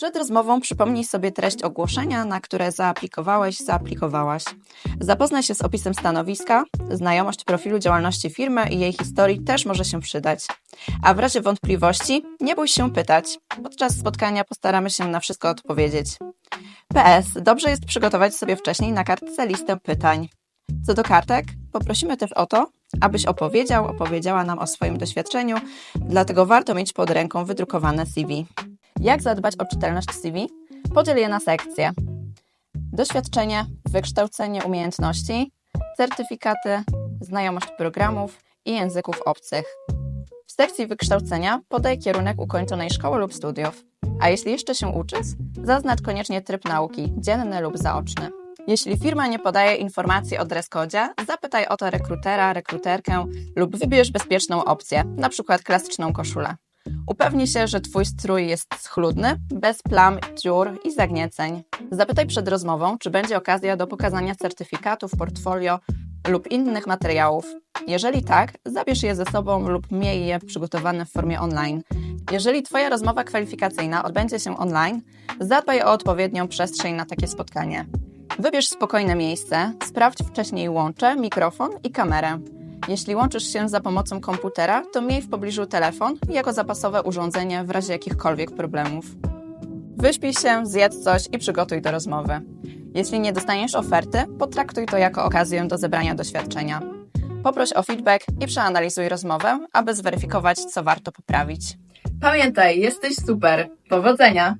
Przed rozmową przypomnij sobie treść ogłoszenia, na które zaaplikowałeś, zaaplikowałaś. Zapoznaj się z opisem stanowiska, znajomość profilu działalności firmy i jej historii też może się przydać. A w razie wątpliwości nie bój się pytać. Podczas spotkania postaramy się na wszystko odpowiedzieć. PS. Dobrze jest przygotować sobie wcześniej na kartce listę pytań. Co do kartek, poprosimy też o to, abyś opowiedział, opowiedziała nam o swoim doświadczeniu, dlatego warto mieć pod ręką wydrukowane CV. Jak zadbać o czytelność CV? Podziel je na sekcje. Doświadczenie, wykształcenie umiejętności, certyfikaty, znajomość programów i języków obcych. W sekcji wykształcenia podaj kierunek ukończonej szkoły lub studiów. A jeśli jeszcze się uczysz, zaznacz koniecznie tryb nauki, dzienny lub zaoczny. Jeśli firma nie podaje informacji o dress zapytaj o to rekrutera, rekruterkę lub wybierz bezpieczną opcję, np. klasyczną koszulę. Upewnij się, że Twój strój jest schludny, bez plam, dziur i zagnieceń. Zapytaj przed rozmową, czy będzie okazja do pokazania certyfikatów, portfolio lub innych materiałów. Jeżeli tak, zabierz je ze sobą lub miej je przygotowane w formie online. Jeżeli Twoja rozmowa kwalifikacyjna odbędzie się online, zadbaj o odpowiednią przestrzeń na takie spotkanie. Wybierz spokojne miejsce, sprawdź wcześniej łącze, mikrofon i kamerę. Jeśli łączysz się za pomocą komputera, to miej w pobliżu telefon jako zapasowe urządzenie w razie jakichkolwiek problemów. Wyśpij się, zjedz coś i przygotuj do rozmowy. Jeśli nie dostaniesz oferty, potraktuj to jako okazję do zebrania doświadczenia. Poproś o feedback i przeanalizuj rozmowę, aby zweryfikować, co warto poprawić. Pamiętaj, jesteś super. Powodzenia!